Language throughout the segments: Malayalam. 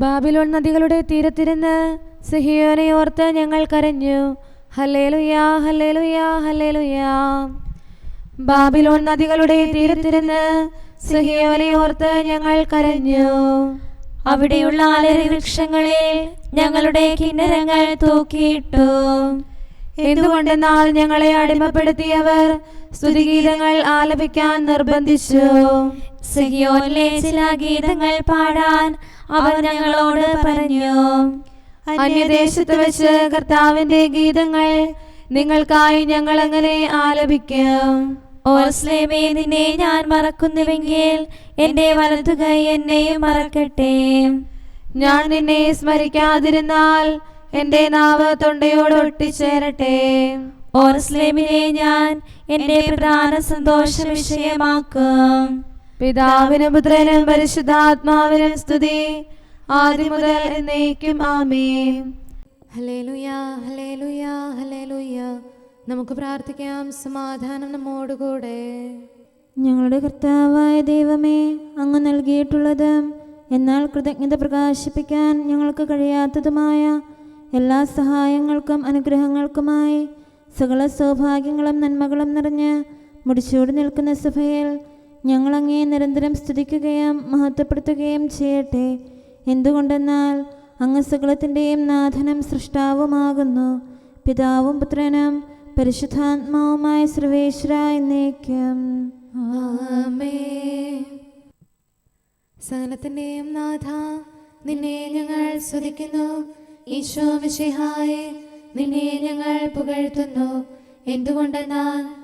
ബാബിലോൺ നദികളുടെ തീരത്തിരുന്ന് സിഹിയോനെ ഓർത്ത് ഞങ്ങൾ കരഞ്ഞു. Hallelujah hallelujah hallelujah. ബാബിലോൺ നദികളുടെ തീരത്തിരുന്ന് സിഹിയോനെ ഓർത്ത് ഞങ്ങൾ കരഞ്ഞു. അവിടെയുള്ള ആലരി വൃക്ഷങ്ങളിൽ ഞങ്ങളുടെ കിന്നരങ്ങൾ തൂക്കിയിട്ടു. എന്തുകൊണ്ടെന്നാൽ ഞങ്ങളെ അടിമപ്പെടുത്തിയവർ സ്തുതിഗീതങ്ങൾ ആലപിക്കാൻ നിർബന്ധിച്ചു. സിഹിയോനിലെ ചില ഗീതങ്ങൾ പാടാൻ അവർ ഞങ്ങളോട് പറഞ്ഞു അന്യദേശത്ത് വെച്ച് കർത്താവിന്റെ ഗീതങ്ങൾ നിങ്ങൾക്കായി ഞങ്ങൾ അങ്ങനെ ആലപിക്കും. ഓസ്ലേമേ നിന്നെ ഞാൻ മറക്കുന്നുവെങ്കിൽ എന്റെ വലതുകൈ എന്നെയും മറക്കട്ടെ. ഞാൻ നിന്നെ സ്മരിക്കാതിരുന്നാൽ എന്റെ നാവ് തൊണ്ടയോട് ഒട്ടിച്ചേരട്ടെ. ഓർസ്ലേമിനെ ഞാൻ എന്റെ പ്രധാന സന്തോഷ വിഷയമാക്കും. പിതാവിനും പുത്രനും പരിശുദ്ധാത്മാവിനും സ്തുതി. ആദ്യം മുതൽ എന്നേക്കും ആമേൻ. ഹല്ലേലൂയാ ഹല്ലേലൂയാ ഹല്ലേലൂയാ. നമുക്ക് പ്രാർത്ഥിക്കാം സമാധാനം നമ്മോടുകൂടെ. ഞങ്ങളുടെ കർത്താവായ ദൈവമേ അങ്ങ് നൽകിയിട്ടുള്ളത് എന്നാൽ കൃതജ്ഞത പ്രകാശിപ്പിക്കാൻ ഞങ്ങൾക്ക് കഴിയാത്തതുമായ എല്ലാ സഹായങ്ങൾക്കും അനുഗ്രഹങ്ങൾക്കുമായി സകല സൗഭാഗ്യങ്ങളും നന്മകളും നിറഞ്ഞ് മുടിച്ചൂടി നിൽക്കുന്ന സഭയിൽ ഞങ്ങൾ അങ്ങേ നിരന്തരം സ്തുതിക്കുകയും മഹത്വപ്പെടുത്തുകയും ചെയ്യട്ടെ. എന്തുകൊണ്ടെന്നാൽ അങ്ങ് സകലത്തിന്റെയും നാഥനും സൃഷ്ടാവുമാകുന്നു. പിതാവും പുത്രനും പരിശുദ്ധാത്മാവുമായ സർവേശ്വര എന്നേക്കും. സകലത്തിന്റെയും നാഥ നിന്നെ ഞങ്ങൾ സ്തുതിക്കുന്നു. ഈശോ മിശിഹായെ നിന്നെ ഞങ്ങൾ പുകഴ്ത്തുന്നു. എന്തുകൊണ്ടെന്നാൽ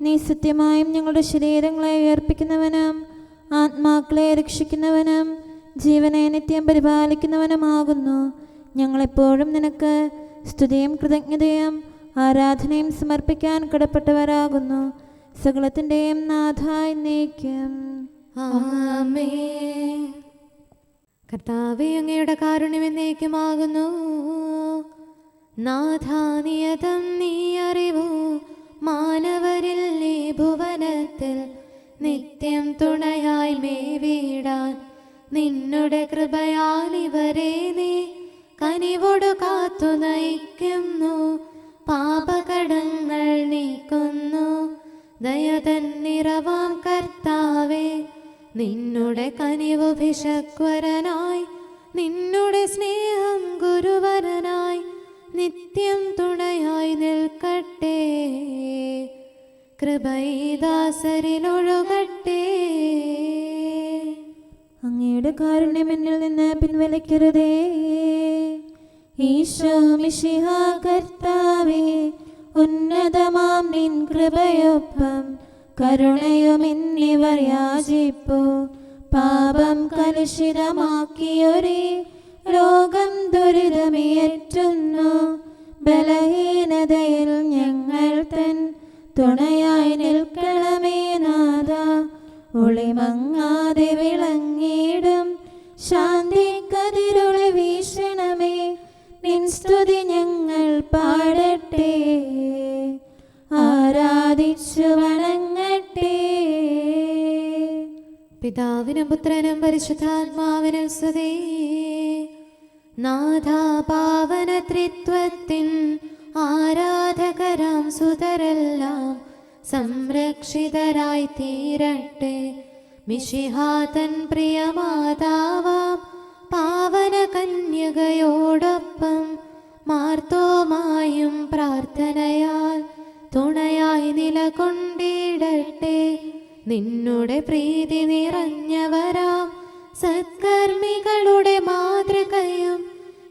നീ സത്യമായും ഞങ്ങളുടെ ശരീരങ്ങളെ ഉയർപ്പിക്കുന്നവനും ആത്മാക്കളെ രക്ഷിക്കുന്നവനും ജീവനെ നിത്യം പരിപാലിക്കുന്നവനുമാകുന്നു. ഞങ്ങളെപ്പോഴും നിനക്ക് സ്തുതിയും കൃതജ്ഞതയും ആരാധനയും സമർപ്പിക്കാൻ കടപ്പെട്ടവരാകുന്നു. സകലത്തിന്റെയും നാഥായി നീക്കം കർത്താവെ അങ്ങയുടെ കാരുണ്യം എന്നേക്കുമാകുന്നു. നാഥാനിയതം നീ അറിവു. മാനവരിൽ നീ ഭുവനത്തിൽ നിത്യം തുണയായി മേവിടാൻ നിന്നുടെ കൃപയാൽ ഇവരെ നീ കനിവോട് കാത്തു നയിക്കുന്നു. പാപകടങ്ങൾ നീക്കുന്നു. ദയതൻ നിറവാം കർത്താവേ നിന്നുടെ കനിവ് ഭിഷക്വരനായി നിന്നുടെ സ്നേഹം ഗുരുവരനായി നിത്യം തുണയായി നിൽക്കട്ടെ. കൃപൈദാസരിലൊഴുകട്ടെ. അങ്ങയുടെ കാരുണ്യം എന്നിൽ നിന്ന് പിൻവലിക്കരുതേ. ഈശോ മിശിഹ കർത്താവേ ഉന്നതമാം നിൻ കൃപയൊപ്പം കരുണയും എന്നിവർ യാചിപ്പു. പാപം കലുഷിതമാക്കിയൊരേ രോഗം ദുരിതമേറ്റുന്നു. ബലഹീനതയിൽ ഞങ്ങൾ തൻ തുണയായി നിൽക്കണമേ നാഥ. ഒളിമങ്ങാതെ വിളങ്ങിയിടും. ശാന്തി കതിരൊളി വീശണമേ. നിൻ സ്തുതി ഞങ്ങൾ പാടട്ടെ. ആരാധിച്ചു വണങ്ങട്ടെ. പിതാവിനും പുത്രനും പരിശുദ്ധാത്മാവിനും സ്തുതി. നാഥാ പാവന ത്രിത്വത്തിൻ ആരാധകരാം സുതരെല്ലാം സംരക്ഷിതരായി തീരട്ടെ മിഷിഹാതൻ പ്രിയമാതാവാം പാവന കന്യകയോടൊപ്പം മാർത്തോമായും പ്രാർത്ഥനയാൽ തുണയായി നിലകൊണ്ടിടട്ടെ. നിന്നുടെ പ്രീതി നിറഞ്ഞവരാം സത്കർമ്മികളുടെ മാതൃകയും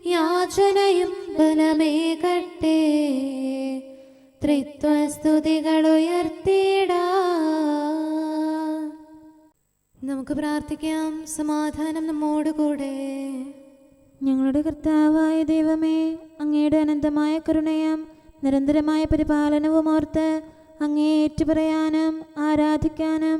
യാചനയും ബലമേകട്ടെ ത്രിത്വസ്തുതികൾ ഉയർത്തിടാ നമുക്ക് പ്രാർത്ഥിക്കാം. സമാധാനം നമ്മോടുകൂടെ ഞങ്ങളുടെ കർത്താവായ ദൈവമേ അങ്ങയുടെ അനന്തമായ കരുണയും നിരന്തരമായ പരിപാലനവും ഓർത്ത് അങ്ങേ ഏറ്റുപറയാനും ആരാധിക്കാനും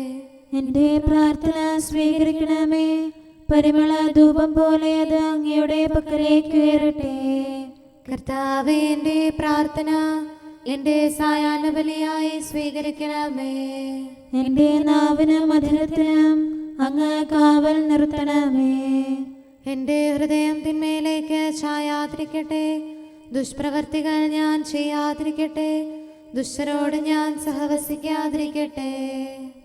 എന്റെ പ്രാർത്ഥന സ്വീകരിക്കണമേ. പരിമള ധൂപം പോലെ അത് അങ്ങയുടെ പക്കലേക്ക് ഉയരട്ടെ. കർത്താവ് എന്റെ പ്രാർത്ഥന എന്റെ സായാഹ്ന ബലിയായി സ്വീകരിക്കണമേ. എന്റെ നാവിന് മധുരത്തിനും അങ്ങ് കാവൽ നിർത്തണമേ. എന്റെ ഹൃദയം തിന്മയിലേക്ക് ചായാതിരിക്കട്ടെ ദുഷ്പ്രവർത്തികൾ ഞാൻ ചെയ്യാതിരിക്കട്ടെ. ദുഷ്ടരോട് ഞാൻ സഹവസിക്കാതിരിക്കട്ടെ.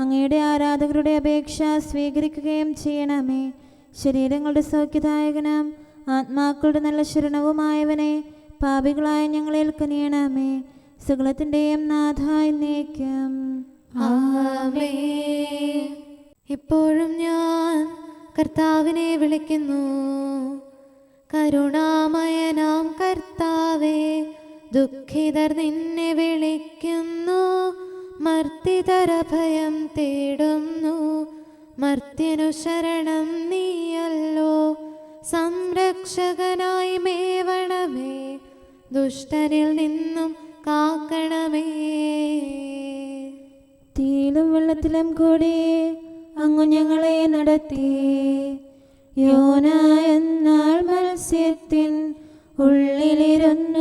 അങ്ങയുടെ ആരാധകരുടെ അപേക്ഷ സ്വീകരിക്കുകയും ചെയ്യണമേ. ശരീരങ്ങളുടെ സൗഖ്യദായകനും ആത്മാക്കളുടെ നല്ല ശരണവുമായവനെ പാപികളായ ഞങ്ങളെ കനിയണമേ. സകലത്തിന്റെയും നാഥായി നീക്കം ഇപ്പോഴും ഞാൻ കർത്താവിനെ വിളിക്കുന്നു. കരുണാമയനാം കർത്താവേ ദുഃഖിതർ നിന്നെ വിളിക്കുന്നു. മർത്തിതര ഭയം തേടുന്നു. മർത്യനു ശരണം നീയല്ലോ. സംരക്ഷകനായി മേവണമേ. ദുഷ്ടനിൽ നിന്നും കാക്കണമേ. തീയിലും വെള്ളത്തിലും കൂടി അങ്ങു ഞങ്ങളെ നടത്തി. യോന എന്നാൽ മത്സ്യത്തിൻ ഉള്ളിലിരുന്ന്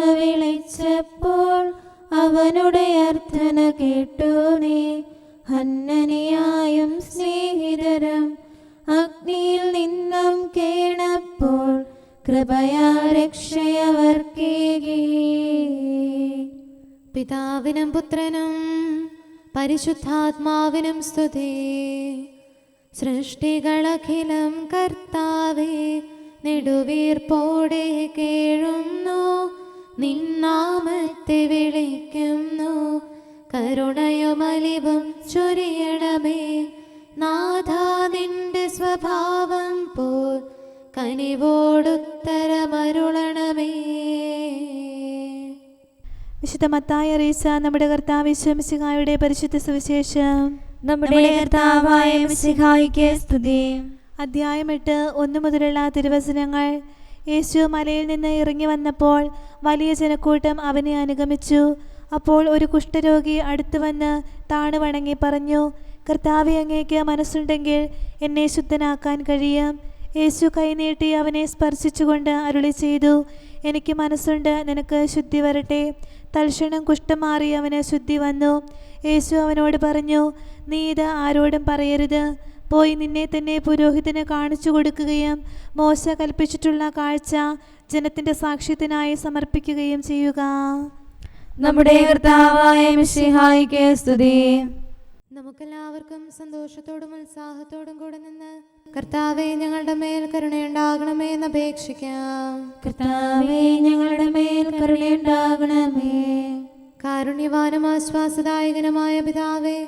അവനുടെ അർത്ഥന കേട്ടു നീ. ഹന്നനിയായും സ്നേഹിതരം അഗ്നിയിൽ നിന്നും കേണപ്പോൾ കൃപയാ രക്ഷയവർക്കേകി. പിതാവിനും പുത്രനും പരിശുദ്ധാത്മാവിനും സ്തുതി. സൃഷ്ടികളഖിലം കർത്താവേ നെടുവീർപ്പോടെ കേഴുന്നു. നിന്നാമത്തെ വിളിക്കുന്നു. കരുണയുമലിവും ചൊരിയണമേ. നാഥാ നിന്റെ സ്വഭാവം പോൽ കനിവോടുത്തരമരുളണമേ. വിശുദ്ധ മത്തായ അറിയിച്ച നമ്മുടെ കർത്താവ് വിശ്വമിശിഹായുടെ പരിശുദ്ധ സുവിശേഷം. നമ്മുടെ കർത്താവായ മിശിഹായിക്ക് സ്തുതി. അധ്യായം എട്ട് ഒന്ന് മുതലുള്ള തിരുവചനങ്ങൾ. യേശു മലയിൽ നിന്ന് ഇറങ്ങി വന്നപ്പോൾ വലിയ ജനക്കൂട്ടം അവനെ അനുഗമിച്ചു. അപ്പോൾ ഒരു കുഷ്ഠരോഗി അടുത്തു വന്ന് താണു വണങ്ങി പറഞ്ഞു കർത്താവ് അങ്ങേക്ക് മനസ്സുണ്ടെങ്കിൽ എന്നെ ശുദ്ധനാക്കാൻ കഴിയും. യേശു കൈനീട്ടി അവനെ സ്പർശിച്ചുകൊണ്ട് അരുളി ചെയ്തു എനിക്ക് മനസ്സുണ്ട് നിനക്ക് ശുദ്ധി വരട്ടെ തൽക്ഷണം കുഷ്ഠം മാറി അവന് ശുദ്ധി വന്നു. യേശു അവനോട് പറഞ്ഞു നീ ഇത് ആരോടും പറയരുത്. പോയി നിന്നെ തന്നെ പുരോഹിതനെ കാണിച്ചു കൊടുക്കുകയും മോശ കൽപ്പിച്ചിട്ടുള്ള കാഴ്ച ജനത്തിന്റെ സാക്ഷ്യത്തിനായി സമർപ്പിക്കുകയും ചെയ്യുക. നമ്മുടെ കർത്താവായ സ്തുതി. നമുക്കെല്ലാവർക്കും സന്തോഷത്തോടും ഉത്സാഹത്തോടും കൂടെ നിന്ന് കർത്താവെ ഞങ്ങളുടെ മേൽ കരുണയുണ്ടാകണമേ എന്ന് അപേക്ഷിക്കാം. കർത്താവേ ഞങ്ങളുടെ മേൽ കരുണയുണ്ടാകണമേ. കാരുണ്യവാനും ആശ്വാസദായകനുമായ പിതാവേ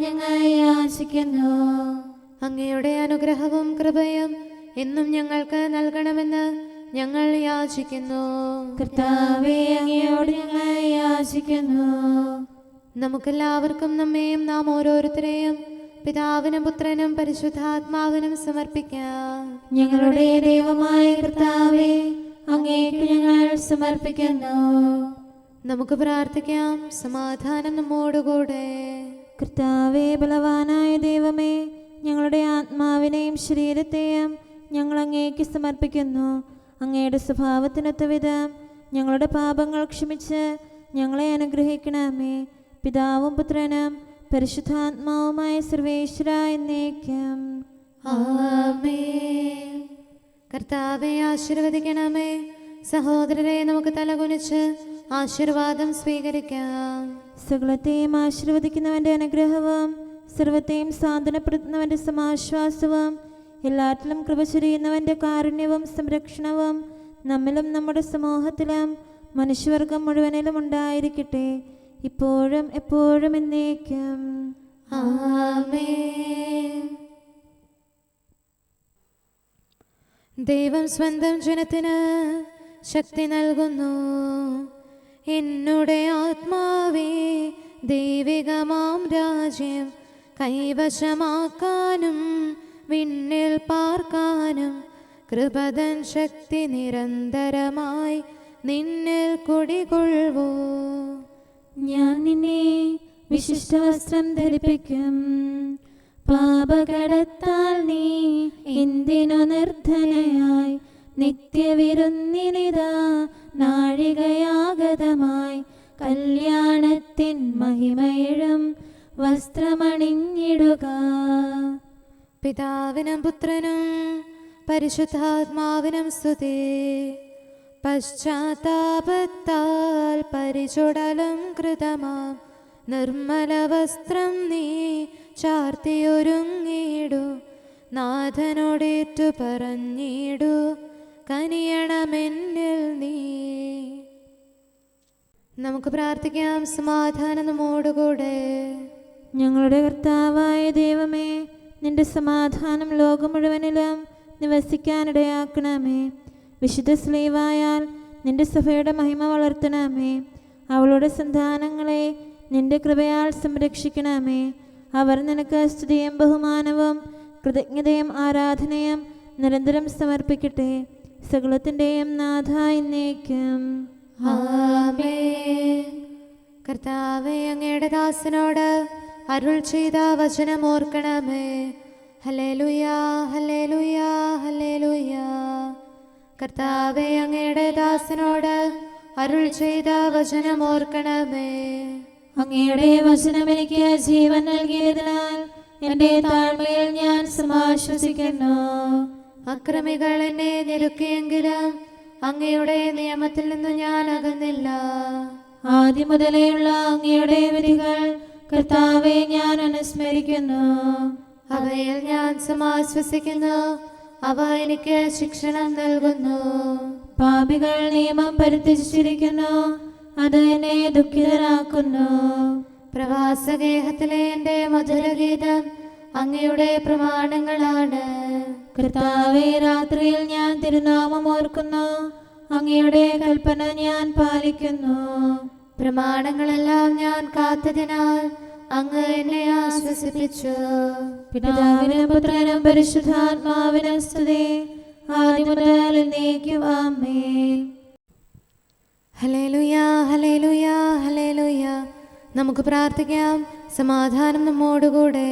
യാചിക്കുന്നു അങ്ങയുടെ അനുഗ്രഹവും കൃപയും എന്നും ഞങ്ങൾക്ക് നൽകണമെന്ന് ഞങ്ങൾ യാചിക്കുന്നു. കർത്താവേ അങ്ങയോട് ഞങ്ങൾ യാചിക്കുന്നു. നമുക്കെല്ലാവർക്കും നമ്മയും നാം ഓരോരുത്തരെയും പിതാവിനും പുത്രനും പരിശുദ്ധാത്മാവിനും സമർപ്പിക്കാം. ഞങ്ങളുടെ ദൈവമായ കർത്താവേ അങ്ങേക്ക് ഞങ്ങൾ സമർപ്പിക്കുന്നു. നമുക്ക് പ്രാർത്ഥിക്കാം. സമാധാനം നമ്മോടുകൂടെ. കർത്താവേ ബലവാനായ ദൈവമേ ഞങ്ങളുടെ ആത്മാവിനെയും ശരീരത്തെയും ഞങ്ങൾ അങ്ങേക്ക് സമർപ്പിക്കുന്നു. അങ്ങയുടെ സ്വഭാവത്തിനൊത്ത വിധം ഞങ്ങളുടെ പാപങ്ങൾ ക്ഷമിച്ച് ഞങ്ങളെ അനുഗ്രഹിക്കണമേ. പിതാവും പുത്രനും പരിശുദ്ധാത്മാവുമായ സർവേശ്വര എന്നേക്കും. കർത്താവെ ആശീർവദിക്കണമേ. സഹോദരരെ നമുക്ക് തലകുനിച്ച് ആശീർവാദം സ്വീകരിക്കാം. സകലത്തെയും ആശീർവദിക്കുന്നവന്റെ അനുഗ്രഹവും സർവത്തെയും സാന്ത്വനപ്പെടുത്തുന്നവന്റെ സമാശ്വാസവും എല്ലാറ്റിലും കൃപ ചൊരിയുന്നവന്റെ കാരുണ്യവും സംരക്ഷണവും നമ്മിലും നമ്മുടെ സമൂഹത്തിലും മനുഷ്യവർഗം മുഴുവനിലും ഉണ്ടായിരിക്കട്ടെ. ഇപ്പോഴും എപ്പോഴും എന്നേക്കും. ദൈവം സ്വന്തം ജനത്തിന് ശക്തി നൽകുന്നു. എന്നുടെ ആത്മാവേ ദൈവികമാം രാജ്യം കൈവശമാക്കാനും വിണ്ണിൽ പാർക്കാനും കൃപതൻ ശക്തി നിരന്തരമായി നിന്നിൽ കുടികൊള്ളുവോ. ഞാൻ നിന്നെ വിശിഷ്ട വസ്ത്രം ധരിപ്പിക്കും. പാപകടത്താൽ നീ എന്തിനു നിർദ്ധനയായി നിത്യവിരുന്നിനിതാ നാഴികയാഗതമായി കല്യാണത്തിൻ മഹിമയിഴും വസ്ത്രമണിഞ്ഞിടുക. പിതാവിനും പുത്രനും പരിശുദ്ധാത്മാവിനും സ്തുതി. പശ്ചാത്താപത്താൽ പരിചുടലും കൃതമാം. നിർമ്മല വസ്ത്രം നീ ചാർത്തിയൊരുങ്ങിയിടു. നാഥനോടേറ്റു പറഞ്ഞിടു. കനിയണമെന്നിൽ നീ. നമുക്ക് പ്രാർത്ഥിക്കാം സമാധാനം നമ്മോടുകൂടെ. ഞങ്ങളുടെ കർത്താവായ ദൈവമേ നിന്റെ സമാധാനം ലോകം മുഴുവനിലും നിവസിക്കാനിടയാക്കണമേ. വിശുദ്ധ സ്ലീവായാൽ നിന്റെ സഭയുടെ മഹിമ വളർത്തണമേ. അവളുടെ സന്താനങ്ങളെ നിന്റെ കൃപയാൽ സംരക്ഷിക്കണമേ. അവർ നിനക്ക് സ്തുതിയും ബഹുമാനവും കൃതജ്ഞതയും ആരാധനയും നിരന്തരം സമർപ്പിക്കട്ടെ. സകലത്തിന്റെയും നാഥ എന്നേക്കും. കർത്താവേ അങ്ങയുടെ ദാസനോട് അരുൾ ചെയ്ത വചനം ഓർക്കണമേ. ഹലേ ലുയാ ഹലേ ലുയാ ഹലേ ലുയാ കർത്താവേ അങ്ങയുടെ ദാസനോട് അരുൾ ചെയ്ത വചനം ഓർക്കണമേ. അങ്ങയുടെ വചനം എനിക്ക് ജീവൻ നൽകിയതിനാൽ എന്റെ താഴ്മയിൽ ഞാൻ സമാശ്വസിക്കുന്നു. അക്രമികൾ എന്നെ ഞെരുക്കിയെങ്കിലും അങ്ങയുടെ നിയമത്തിൽ നിന്ന് ഞാൻ അകന്നില്ല. ആദ്യം മുതലേയുള്ള അങ്ങയുടെ വിധികൾ കർത്താവെ ഞാൻ അനുസ്മരിക്കുന്നു. അവയിൽ ഞാൻ സമാശ്വസിക്കുന്നു. അവ എനിക്ക് ശിക്ഷണം നൽകുന്നു. പാപികൾ നിയമം പരിത്യജിച്ചിരിക്കുന്നു അത് എന്നെ ദുഃഖിതരാക്കുന്നു. പ്രവാസഗേഹത്തിലെ എന്റെ മധുരഗീതം അങ്ങയുടെ പ്രമാണങ്ങളാണ്. കർത്താവെ രാത്രിയിൽ ഞാൻ തിരുനാമം ഓർക്കുന്നു. അങ്ങയുടെ കൽപ്പന ഞാൻ പാലിക്കുന്നു. പ്രമാണങ്ങളെല്ലാം ഞാൻ കാത്തതിനാൽ അങ്ങ് എന്നെ ആശ്വസിപ്പിച്ചു. പിതാവിനും പുത്രനും പരിശുദ്ധാത്മാവിനും സ്തുതി. നമുക്ക് പ്രാർത്ഥിക്കാം. സമാധാനം നമ്മോടുകൂടെ.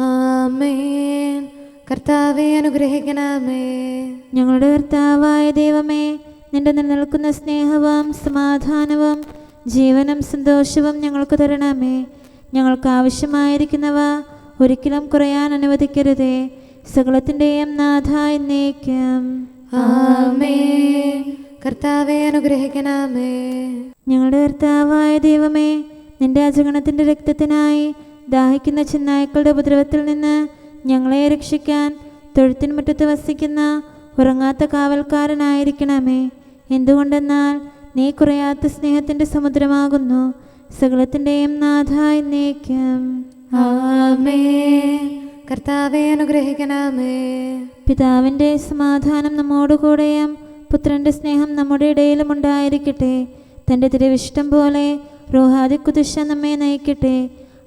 ആമേൻ. കർത്താവെ അനുഗ്രഹിക്കണമേ. ഞങ്ങളുടെ കർത്താവായ ദൈവമേ നിന്റെ നിലനിൽക്കുന്ന സ്നേഹവും സമാധാനവും ജീവനും സന്തോഷവും ഞങ്ങൾക്ക് തരണമേ. ഞങ്ങൾക്ക് ആവശ്യമായിരിക്കുന്നവ ഒരിക്കലും കുറയാൻ അനുവദിക്കരുതേ. സകലത്തിന്റെയും നാഥ എന്നേക്കും. ആമേൻ. കർത്താവെ അനുഗ്രഹിക്കണമേ. ഞങ്ങളുടെ കർത്താവായ ദൈവമേ നിന്റെ അജഗണത്തിന്റെ രക്തത്തിനായി ദാഹിക്കുന്ന ചെന്നായ്ക്കളുടെ ഉപദ്രവത്തിൽ നിന്ന് ഞങ്ങളെ രക്ഷിക്കാൻ തൊഴുത്തിൻ മുറ്റത്ത് വസിക്കുന്ന ഉറങ്ങാത്ത കാവൽക്കാരനായിരിക്കണമേ. എന്തുകൊണ്ടെന്നാൽ നീ കുറയാത്ത സ്നേഹത്തിന്റെ സമുദ്രമാകുന്നു. സകലത്തിന്റെയും നാഥായി നീക്കം ആമേ കർത്താവെ അനുഗ്രഹിക്കണമേ. പിതാവിന്റെ സമാധാനം നമ്മോടുകൂടെയും പുത്രന്റെ സ്നേഹം നമ്മുടെ ഇടയിലും ഉണ്ടായിരിക്കട്ടെ. തന്റെ തിരുവിഷ്ടം പോലെ റോഹാദി കുതിശ നമ്മെ നയിക്കട്ടെ.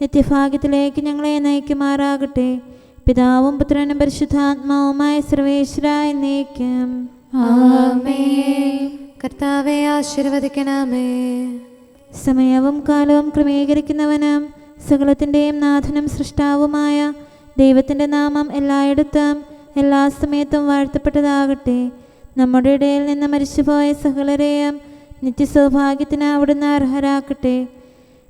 നിത്യഭാഗ്യത്തിലേക്ക് ഞങ്ങളെ നയിക്കുമാറാകട്ടെ. പിതാവും പുത്രനും പരിശുദ്ധാത്മാവുമായ സർവേശ്വരായി നയിക്കും ആമേ കർത്താവെ ആശീർവദിക്കണമേ. സമയവും കാലവും ക്രമീകരിക്കുന്നവനും സകലത്തിന്റെയും നാഥനും സൃഷ്ടാവുമായ ദൈവത്തിന്റെ നാമം എല്ലായിടത്തും എല്ലാ സമയത്തും വാഴ്ത്തപ്പെട്ടതാകട്ടെ. നമ്മുടെ ഇടയിൽ നിന്ന് മരിച്ചുപോയ സകലരെയും നിത്യസൗഭാഗ്യത്തിന് അവിടുന്ന് അർഹരാക്കട്ടെ.